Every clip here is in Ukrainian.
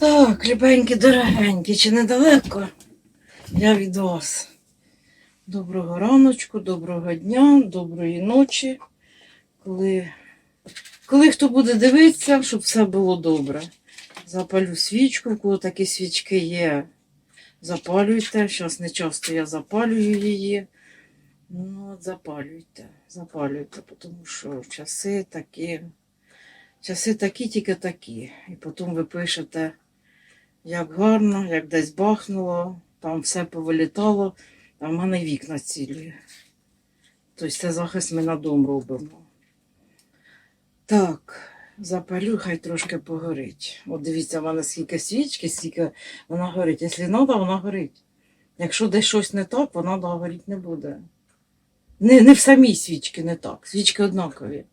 Так, любенькі, дорогенькі, чи недалеко? Я від вас. Доброго раночку, доброго дня, доброї ночі. Коли, коли хто буде дивитися, щоб все було добре. Запалю свічку, кого такі свічки є, запалюйте. Зараз не часто я запалюю її. Ну, запалюйте, запалюйте, тому що часи такі, часи такі, тільки такі. І потім ви пишете, як гарно, як десь бахнуло, там все повилітало, а в мене вікна цілі. Тобто це захист ми на дом робимо. Так, запалю, хай трошки погорить. От дивіться, в мене скільки свічки, скільки вона горить. Якщо треба, вона горить. Якщо десь щось не так, вона да, горіть не буде. Не, не в самій свічці не так. Свічки однакові.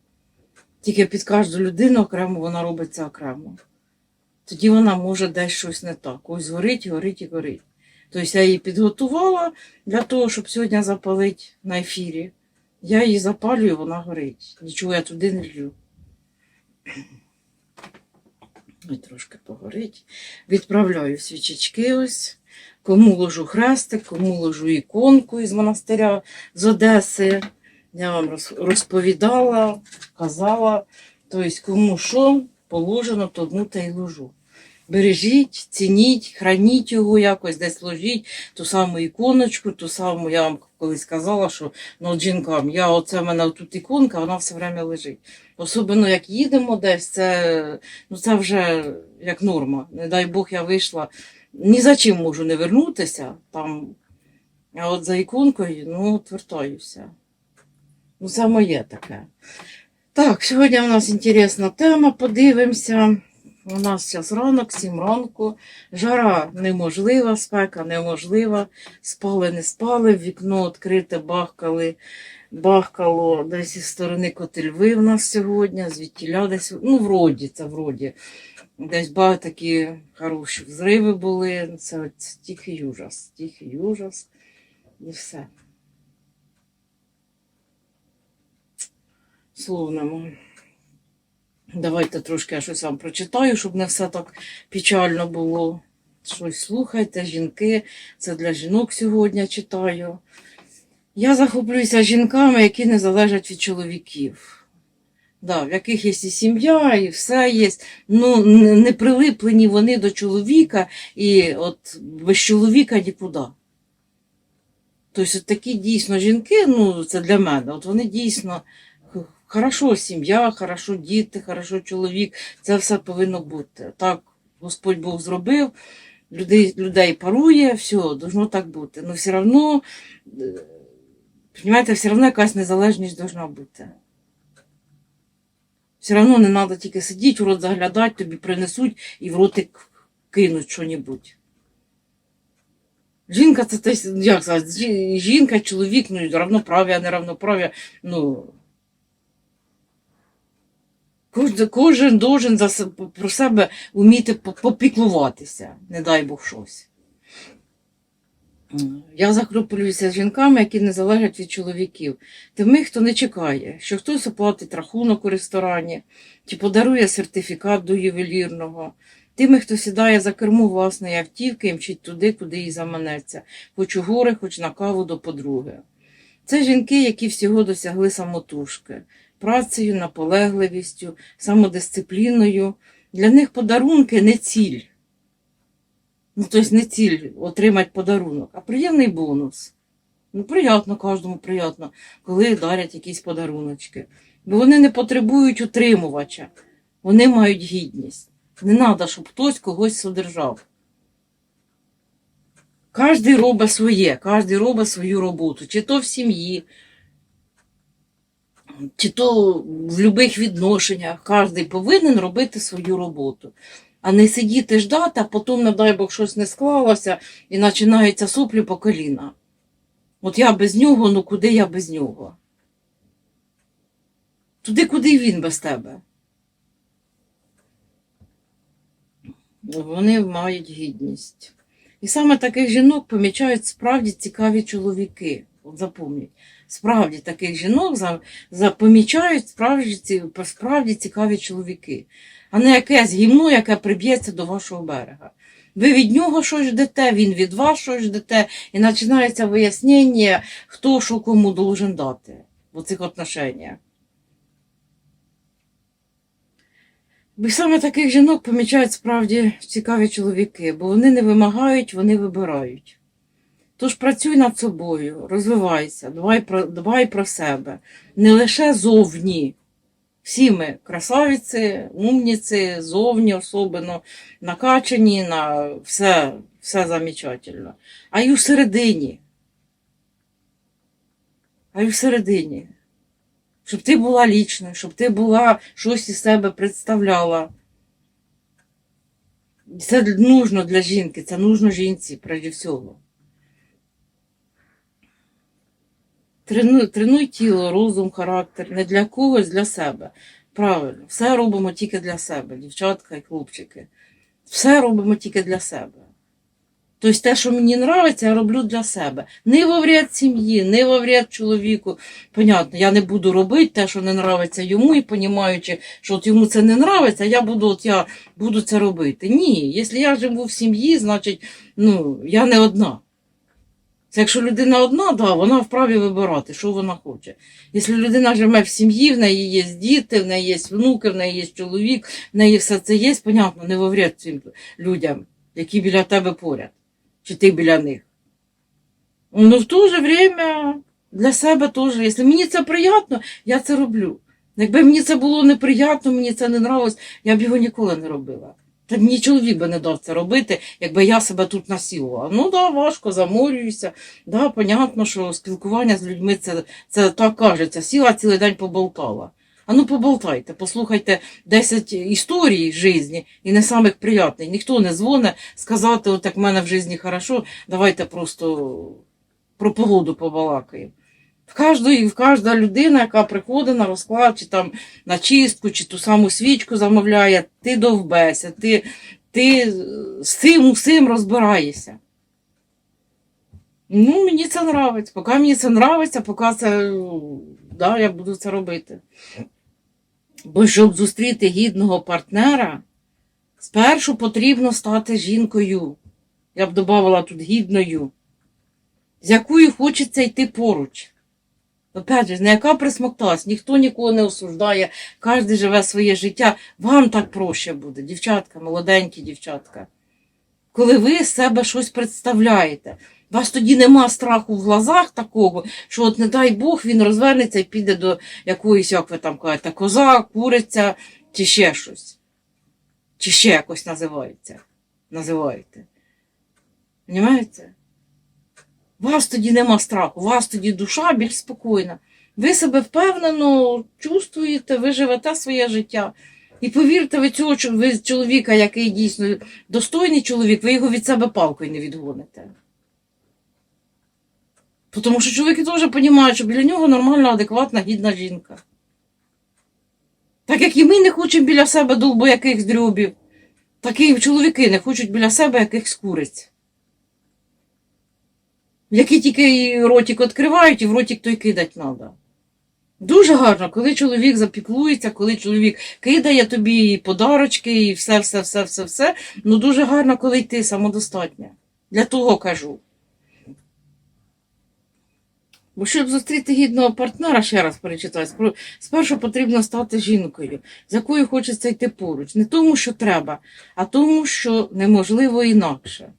Тільки під кожну людину окремо вона робиться окремо. Тоді вона може десь щось не так. Ось горить, горить і горить. Тобто я її підготувала для того, щоб сьогодні запалити на ефірі. Я її запалюю, вона горить. Нічого я туди не лью. Ой, трошки погорить. Відправляю свічечки ось. Кому ложу хрестик, кому ложу іконку із монастиря з Одеси. Я вам розповідала, казала. Тобто, кому що положено, то одну та й ложу. Бережіть, цініть, храніть його якось, десь ложіть ту саму іконочку, ту саму, я вам колись казала, що ну, жінкам, я оце в мене тут іконка, вона все время лежить. Особливо як їдемо десь, це, ну, це вже як норма. Не дай Бог, я вийшла. Ні за чим можу не вернутися там. А от за іконкою, ну, от вертаюся. Ну, це моє таке. Так, сьогодні у нас інтересна тема, подивимося. У нас зараз ранок, 7 ранку. Жара неможлива, спека неможлива. Спали, не спали, вікно відкрите, бахкали, бахкало десь із сторони Котельви в нас сьогодні, звідтіля десь, ну, вроді, це вроді. Десь багато такі хороші взриви були. Це тихий ужас, тихий ужас і все. Словному. Давайте трошки я щось вам прочитаю, щоб не все так печально було. Щось слухайте, жінки, це для жінок сьогодні читаю. Я захоплююся жінками, які не залежать від чоловіків. Да, в яких є і сім'я, і все є. Ну, не прилиплені вони до чоловіка, і от без чоловіка нікуди. Тобто, от такі дійсно жінки, ну, це для мене, от вони дійсно хорошо сім'я, хорошо діти, хорошо чоловік, це все повинно бути. Так Господь Бог зробив, людей, людей парує, все, должно так бути. Ну, все одно, розумієте, все одно якась незалежність должна бути. Все одно не треба тільки сидіти, в рот заглядати, тобі принесуть і в ротик кинуть що-небудь. Жінка це те, як сказати, жінка, чоловік, ну, равноправ'я, неравноправ'я, ну. Кожен, должен за, про себе вміти попіклуватися, не дай Бог щось. Я захоплююся жінками, які не залежать від чоловіків. Тими, хто не чекає, що хтось оплатить рахунок у ресторані чи подарує сертифікат до ювелірного. Тими, хто сідає за кермо власної автівки і мчить туди, куди їй заманеться, хоч у гори, хоч на каву до подруги. Це жінки, які всього досягли самотужки, працею, наполегливістю, самодисципліною. Для них подарунки не ціль. Ну, тобто не ціль отримати подарунок, а приємний бонус. Ну, приємно, кожному приємно, коли дарять якісь подаруночки. Бо вони не потребують утримувача, вони мають гідність. Не треба, щоб хтось когось содержав. Кожен робить своє, кожен робить свою роботу, чи то в сім'ї, чи то в будь-яких відношеннях. Кожен повинен робити свою роботу. А не сидіти ждати, а потім, не дай Бог, щось не склалося і починаються соплі по коліна. От я без нього, ну куди я без нього? Туди, куди він без тебе. Вони мають гідність. І саме таких жінок помічають справді цікаві чоловіки. От запомніть. Справді таких жінок за, за, помічають справді, справді цікаві чоловіки, а не якесь гімно, яке приб'ється до вашого берега. Ви від нього щось ждете, він від вас щось ждете, і починається вияснення, хто що кому должен дати в цих отношеннях. Бо саме таких жінок помічають справді цікаві чоловіки, бо вони не вимагають, вони вибирають. Тож працюй над собою, розвивайся, дбай про, дбай про себе. Не лише зовні. Всі ми красавиці, умніці, зовні особливо, накачані на все, все замечательно. А й у середині. А й у середині. Щоб ти була лічною, щоб ти була щось із себе представляла. Це нужно для жінки, це нужно жінці, прежде всього. Тренуй, тренуй тіло, розум, характер. Не для когось, для себе. Правильно, все робимо тільки для себе, дівчатка і хлопчики. Все робимо тільки для себе. Тобто те, що мені подобається, я роблю для себе. Не во сім'ї, не во чоловіку. Понятно, я не буду робити те, що не подобається йому, і розуміючи, що от йому це не подобається, я буду, от я буду це робити. Ні, якщо я живу в сім'ї, значить ну, я не одна. Це якщо людина одна, да, вона вправі вибирати, що вона хоче. Якщо людина живе в сім'ї, в неї є діти, в неї є внуки, в неї є чоловік, в неї все це є, понятно, не во вряд цим людям, які біля тебе поряд, чи ти біля них. Ну, в то же время для себе теж. Якщо мені це приємно, я це роблю. Якби мені це було неприємно, мені це не нравилось, я б його ніколи не робила. Та мені чоловік би не дав це робити, якби я себе тут насілувала. Ну да, важко, заморююся. Да, понятно, що спілкування з людьми це, це так кажеться. Сіла цілий день поболтала. А ну поболтайте, послухайте 10 історій житті і не самих приятних. Ніхто не дзвоне сказати, от в мене в житті хорошо, давайте просто про погоду побалакаємо. В кожної, в кожна людина, яка приходить на розклад, чи там на чистку, чи ту саму свічку замовляє, ти довбеся, ти, ти з цим усім розбираєшся. Ну, мені це нравиться. Поки мені це нравиться, поки це, да, я буду це робити. Бо щоб зустріти гідного партнера, спершу потрібно стати жінкою. Я б додавала тут гідною, з якою хочеться йти поруч. Опять же, не яка присмокталась, ніхто нікого не осуждає, кожен живе своє життя. Вам так проще буде, дівчатка, молоденькі дівчатка. Коли ви себе щось представляєте, у вас тоді нема страху в глазах такого, що от не дай Бог він розвернеться і піде до якоїсь, як ви там кажете, коза, куриця чи ще щось. Чи ще якось називається. Називаєте. Понімаєте? Вас тоді нема страху, у вас тоді душа більш спокійна. Ви себе впевнено чувствуєте, ви живете своє життя. І повірте, ви цього ви чоловіка, який дійсно достойний чоловік, ви його від себе палкою не відгоните. Тому що чоловіки теж розуміють, що біля нього нормальна, адекватна, гідна жінка. Так як і ми не хочемо біля себе долбояких дрюбів, так і чоловіки не хочуть біля себе якихось куриць. Які тільки ротик відкривають, і в ротик той кидать треба. Дуже гарно, коли чоловік запіклується, коли чоловік кидає тобі і подарочки, і все, все, все, все, все. Ну дуже гарно, коли ти самодостатня. Для того кажу. Бо щоб зустріти гідного партнера, ще раз перечитаю, спершу потрібно стати жінкою, з якою хочеться йти поруч. Не тому, що треба, а тому, що неможливо інакше.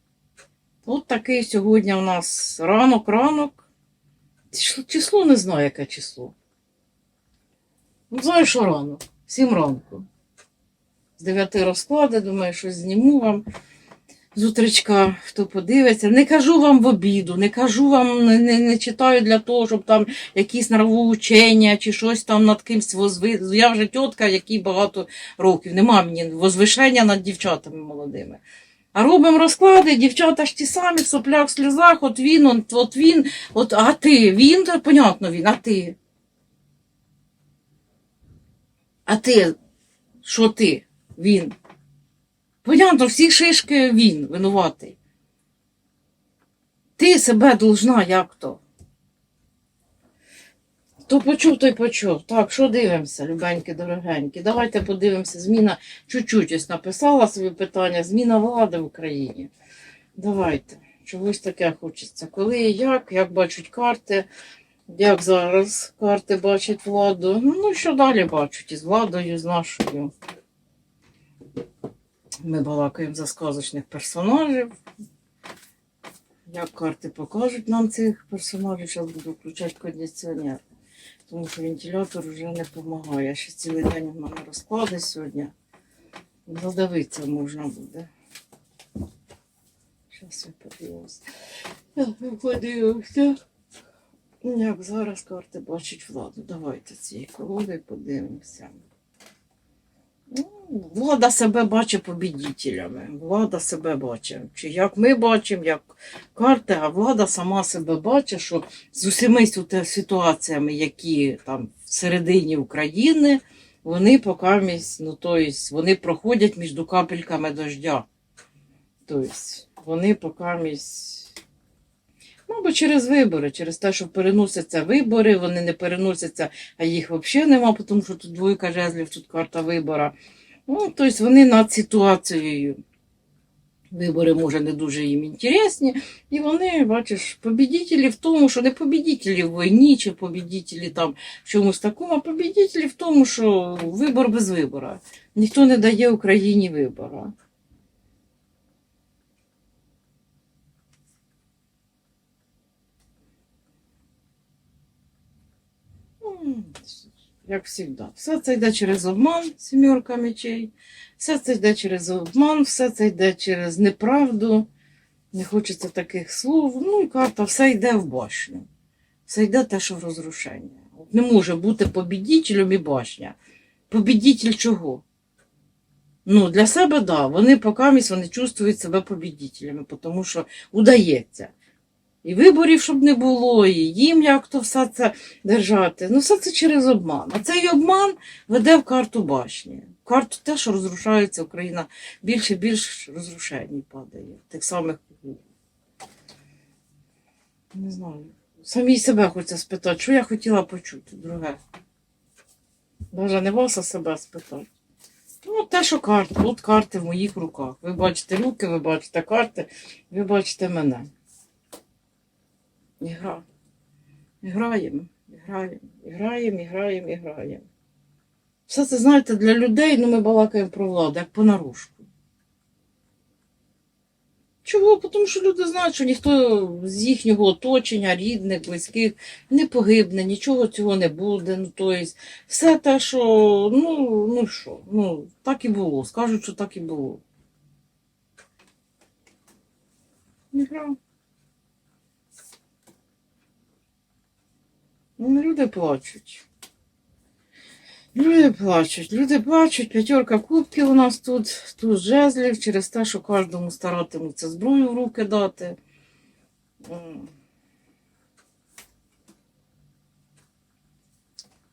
От такий сьогодні у нас ранок-ранок. Число, не знаю, яке число. Ну, знаю, що ранок. Сім ранку. З дев'яти розклади, думаю, щось зніму вам з утречка, хто подивиться. Не кажу вам в обіду, не кажу вам, не, не, не читаю для того, щоб там якісь нравоучення чи щось там над кимсь возви. Я вже тітка, якій багато років. Нема мені возвишення над дівчатами молодими. Робимо розклади, дівчата ж ті самі в соплях, в сльозах, от він, от, от він, от, а ти, він, то понятно він, а ти. А ти, що ти, він? Понятно, всі шишки він винуватий. Ти себе должна як то. То почув, той почув. Так, що дивимося, любенькі, дорогенькі. Давайте подивимося. Зміна чуть-чуть ось написала собі питання. Зміна влади в Україні. Давайте. Чогось таке хочеться. Коли і як, як бачать карти, як зараз карти бачать владу. Ну, що далі бачать із владою, з нашою. Ми балакаємо за сказочних персонажів. Як карти покажуть нам цих персонажів, зараз буду включати кондиціонер. Тому що вентилятор вже не допомагає. Ще цілий день в мене розклади сьогодні. Задавитися можна буде. Зараз я подивлюся. Я подивився. Як зараз карти бачить владу. Давайте цієї колоди подивимося. Ну, Влада себе бачить побідітелями. Влада себе бачить. Чи як ми бачимо, як карти, а влада сама себе бачить, що з усіми ситуаціями, які там всередині України, вони поки ну, то вони проходять між капельками дождя. Тобто, вони поки Мабуть, через вибори, через те, що переносяться вибори, вони не переносяться, а їх взагалі нема, тому що тут двойка жезлів, тут карта вибора. Ну, тобто вони над ситуацією. Вибори, може, не дуже їм інтересні. І вони, бачиш, побідітелі в тому, що не побідітелі в війні, чи побідітелі там в чомусь такому, а побідітелі в тому, що вибор без вибора. Ніхто не дає Україні вибора. Як завжди. Все це йде через обман, сімерка мечей. Все це йде через обман, все це йде через неправду. Не хочеться таких слов. Ну і карта, все йде в башню. Все йде те, що в розрушення. Не може бути побідітелем і башня. Побідітель чого? Ну, для себе, так. Да. Вони покамість вони чувствують себе побідітелями, тому що удається. І виборів, щоб не було, і їм як то все це держати. Ну, все це через обман. А цей обман веде в карту башні. Карту те, що розрушається Україна, більше і більше розрушень падає. Тих самих. Не знаю. Самій себе хочеться спитати, що я хотіла почути, друге. Навіть не вас, а себе спитати. Ну, те, що карти, от карти в моїх руках. Ви бачите руки, ви бачите карти, ви бачите мене. І гра. І граємо, граємо, граємо, граємо, граємо. Все це, знаєте, для людей, ну ми балакаємо про владу, як понарошку. Чого? Тому що люди знають, що ніхто з їхнього оточення, рідних, близьких не погибне, нічого цього не буде. Ну, то есть, все те, що, ну, ну що, ну, так і було. Скажуть, що так і було. Не грав. Ну, люди плачуть. Люди плачуть, люди плачуть, п'ятерка кубків у нас тут, тут жезлів, через те, що кожному старатимуться зброю в руки дати.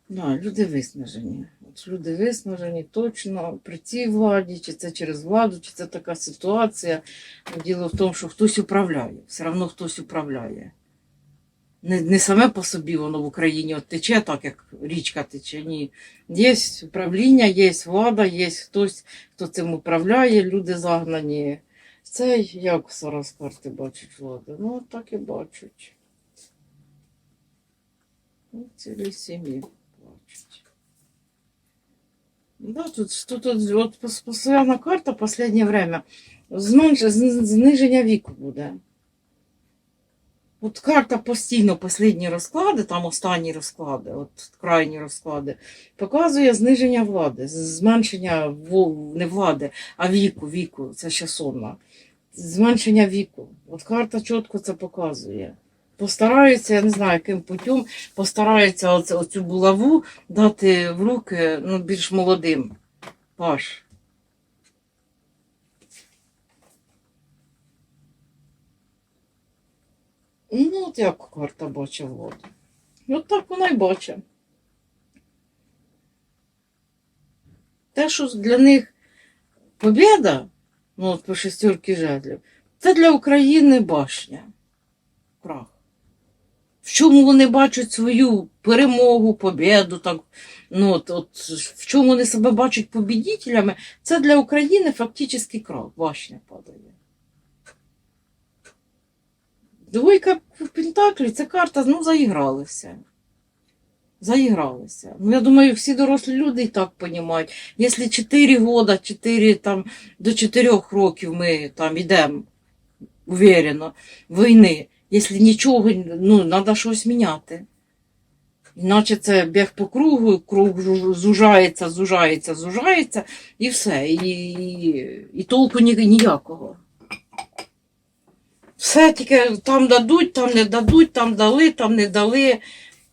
Да, люди виснажені. От люди виснажені точно при цій владі, чи це через владу, чи це така ситуація. Діло в тому, що хтось управляє, все одно хтось управляє не, не саме по собі воно в Україні от тече, так як річка тече. Ні. Є управління, є влада, є хтось, хто цим управляє, люди загнані. Це як зараз карти бачать влади? Ну, от так і бачать. Ну, цілі сім'ї бачать. Да, тут, тут, от пос- постійна карта в останнє время. Зменш, зниження віку буде. От карта постійно останні розклади, там останні розклади, от крайні розклади, показує зниження влади, зменшення не влади, а віку, віку, це ще сонна. Зменшення віку. От карта чітко це показує. Постараються, я не знаю, яким путем, постараються оцю булаву дати в руки ну, більш молодим. Паш. Ну, от як карта бачить владу. От так вона й бачить. Те, що для них побіда, ну от по шестерки жезлів, це для України башня. Крах. в чому вони бачать свою перемогу, побіду, так, ну, от, от, в чому вони себе бачать побідітелями, це для України фактично крах, башня падає. Двойка в Пентаклі це карта, ну, заігралися. Заігралися. Ну, я думаю, всі дорослі люди і так розуміють. Якщо 4 года, 4, там, до 4 років ми там йдемо уверенно, війни, якщо нічого, ну, треба щось міняти. Іначе це біг по кругу, круг зужається, зужається, зужається, і все. І, і, і толку ні, ніякого. Все тільки там дадуть, там не дадуть, там дали, там не дали,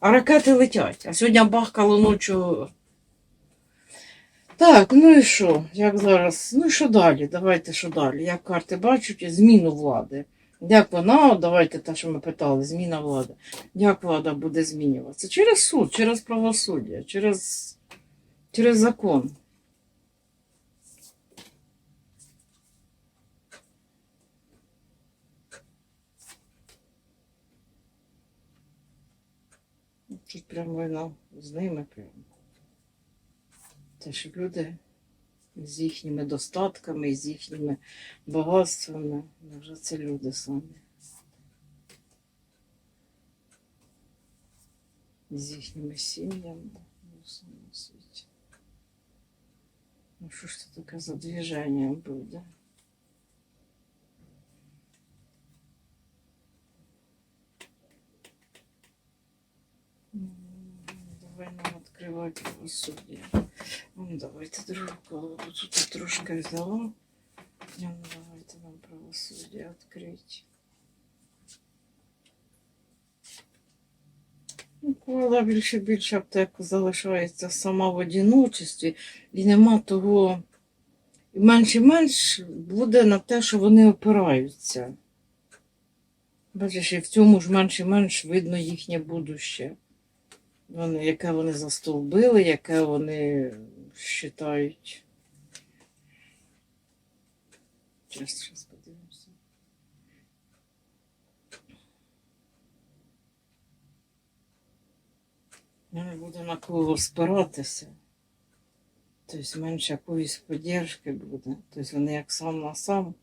а ракети летять. А сьогодні бахкало ночі. Так, ну і що? Як зараз? Ну і що далі? Давайте що далі? Як карти бачать зміну влади. Як вона, давайте те, що ми питали, зміна влади. Як влада буде змінюватися? Через суд, через правосуддя, через, через закон. Тут прям війна з ними прям. Те, що люди з їхніми достатками, з їхніми багатствами, вже це люди самі. З їхніми сім'ями у всьому світі. Ну що ж це таке за движення буде? Давай відкривати правосуддя. Ну, давайте другу колоду. Тут я трошки взяла. Ну, давайте нам правосуддя відкрити. Ну, коли більше більше аптеку залишається сама в одиночестві, і нема того. І менш і менш буде на те, що вони опираються. Бачиш, і в цьому ж менш і менш видно їхнє будуще. Вони, яке вони застовбили, яке вони вважають. Зараз, зараз подивимося. Не буде на кого спиратися. Тобто менше якоїсь поддержки буде. Тобто вони як сам на сам.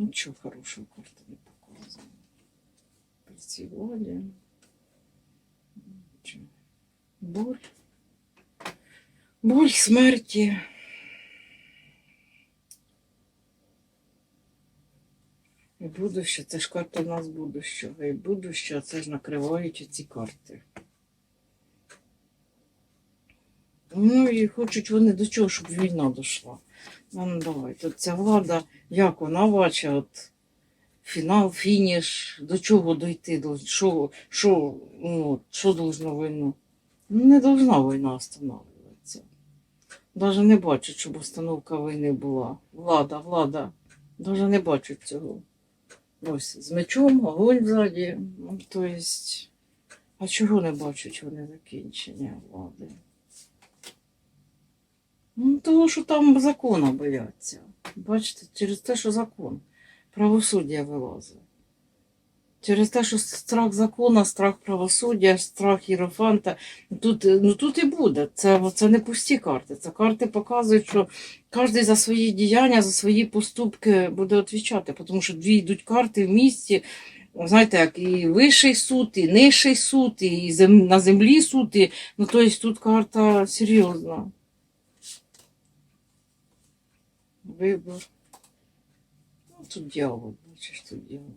Нічого хорошого карта не показує. При цій владі. Нічого. Боль. Боль смерті. І будуще, це ж карта в нас будущого. І будуще, це ж накривають ці карти. Ну і хочуть вони до чого, щоб війна дійшла. Ну, ну давай, ця влада, як вона бачить, от фінал, фініш, до чого дойти, до що, що, ну, що должно війну? Ну, не должна війна останавливатися. Навіть не бачать, щоб установка війни була. Влада, влада, навіть не бачать цього. Ось з мечом, огонь ззаді. Ну, то а чого не бачать вони закінчення влади? Ну, того, що там закона бояться. Бачите, через те, що закон, правосуддя вилазить. Через те, що страх закона, страх правосуддя, страх Єрофанта. Тут, ну, тут і буде. Це, це не пусті карти. Це карти показують, що кожен за свої діяння, за свої поступки буде відповідати. Тому що дві йдуть карти в місті. Знаєте, як і вищий суд, і нижчий суд, і зем, на землі суд. І, ну, тобто тут карта серйозна. Вибор. Ну, тут дьявол, бачиш, тут дьявол.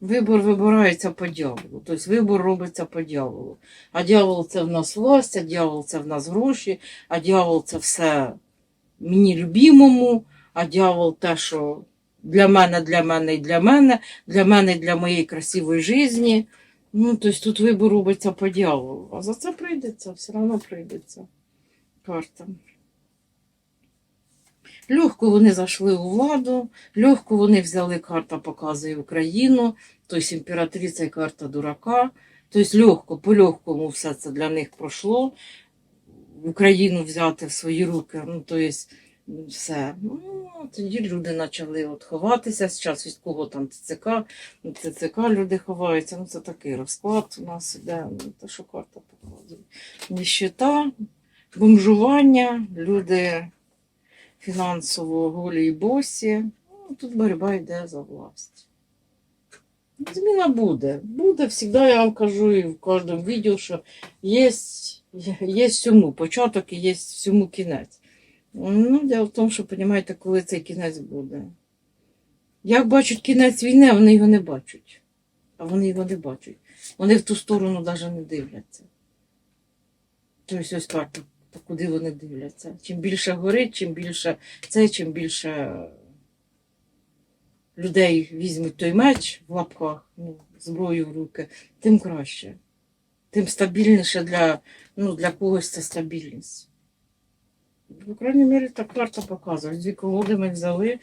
Вибор вибирається по дьяволу. Тобто вибор робиться по дьяволу. А дьявол це в нас власть, а дьявол це в нас гроші, а дьявол це все мені любімому, а дьявол те, що для мене, для мене і для мене, для мене і для моєї красивої житті. Ну, тобто тут вибор робиться по дьяволу. А за це прийдеться, все одно прийдеться. Карта. Легко вони зайшли у владу, легко вони взяли карта показує Україну, тобто імператриця і карта дурака. Тобто легко, по-легкому все це для них пройшло. Україну взяти в свої руки. Ну, тобто все. Ну, тоді люди почали от ховатися. Зараз від кого там ТЦК, ну, ТЦК люди ховаються. Ну, це такий розклад у нас іде. Ну, те, що карта показує. Ніщита, бомжування, люди фінансово голі і босі. Ну, тут боротьба йде за власть. Зміна буде. Буде завжди, я вам кажу і в кожному відео, що є, є всьому початок і є всьому кінець. Ну, дело в тому, що розумієте, коли цей кінець буде. Як бачать кінець війни, вони його не бачать. А вони його не бачать. Вони в ту сторону навіть не дивляться. Тобто ось карта, то куди вони дивляться. Чим більше горить, чим більше це, чим більше людей візьмуть той меч в лапках, ну, зброю в руки, тим краще. Тим стабільніше для, ну, для когось це стабільність. В крайній мірі так карта показує. Дві колоди ми взяли,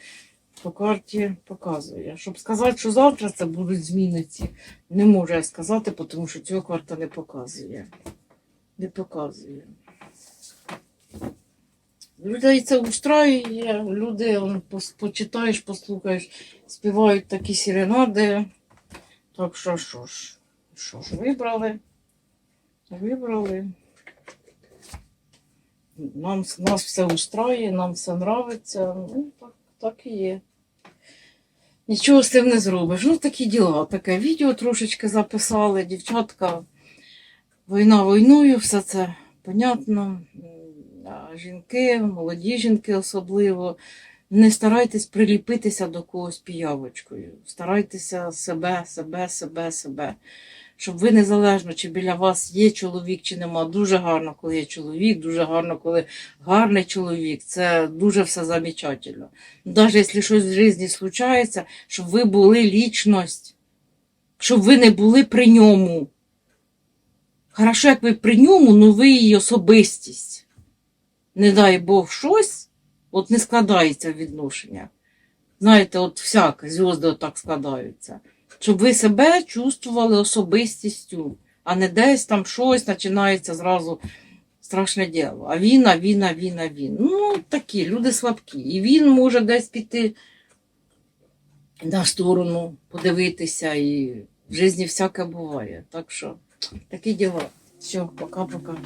по карті показує. Щоб сказати, що завтра це будуть зміни не можу я сказати, тому що цього карта не показує. Не показує. Людей це устраює, люди он, почитаєш, послухаєш, співають такі серенади. Так що що ж, що ж, вибрали. Вибрали. Нам, нас все устраює, нам все нравиться. Ну, так, так і є. Нічого з цим не зробиш. Ну, такі діла. Таке відео трошечки записали. Дівчатка, війна війною, все це понятно. Жінки, молоді жінки особливо, не старайтесь приліпитися до когось піявочкою. Старайтеся себе, себе, себе, себе. Щоб ви незалежно, чи біля вас є чоловік, чи нема. Дуже гарно, коли є чоловік, дуже гарно, коли гарний чоловік. Це дуже все замечательно. Навіть якщо щось в житті случається, щоб ви були лічність, щоб ви не були при ньому. Хорошо, як ви при ньому, ну ви її особистість. Не дай Бог щось, от не складається відношення. Знаєте, от всяке, зв'язки отак складаються. Щоб ви себе чувствували особистістю, а не десь там щось починається зразу страшне діло. А він, а він, а він, а він. Ну, такі, люди слабкі. І він може десь піти на сторону, подивитися, і в житті всяке буває. Так що такі діла. Все, пока-пока.